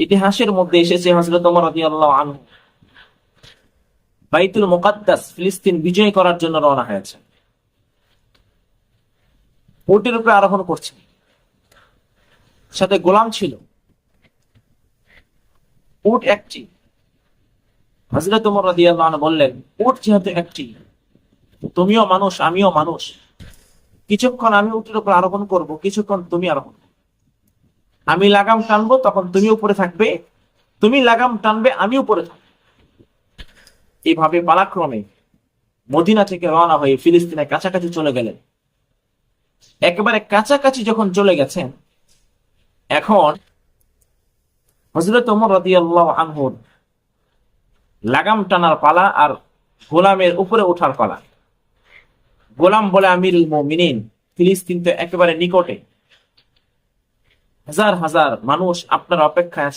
ইতিহাসের মধ্যে এসেছে হজরত ওমর রাদিয়াল্লাহু আনহু। বাইতুল মুকাদ্দাস ফিলিস্তিন বিজয় করার জন্য রওনা হয়েছে। উটের উপরে আরোহণ করছে। সাথে গোলাম ছিল। উট একটি। হজরত উমর রাদিয়াল্লাহু আনহু বললেন উট যেহেতু একটি, তুমিও মানুষ, আমিও মানুষ। কিছুক্ষণ আমি উটের উপর আরোহণ করব, কিছুক্ষণ তুমি আরোহণ। আমি লাগাম টানবো, তখন তুমি উপরে থাকবে। তুমি লাগাম টানবে, আমি উপরে থাকব। এইভাবে পালাক্রমে মদিনা থেকে রওনা হয়ে ফিলিস্তিনের কাছাকাছি চলে গেলেন। একেবারে কাছাকাছি যখন চলে গেছেন, এখন হজরত ওমর রাদিয়াল্লাহু আনহুর লাগাম টানার পালা আর গোলামের উপরে ওঠার পালা। গোলাম বলে, আমিরুল মুমিনিন, ফিলিস্তিন তো একেবারে নিকটে। হাজার হাজার মানুষ আপনার অপেক্ষায় আছে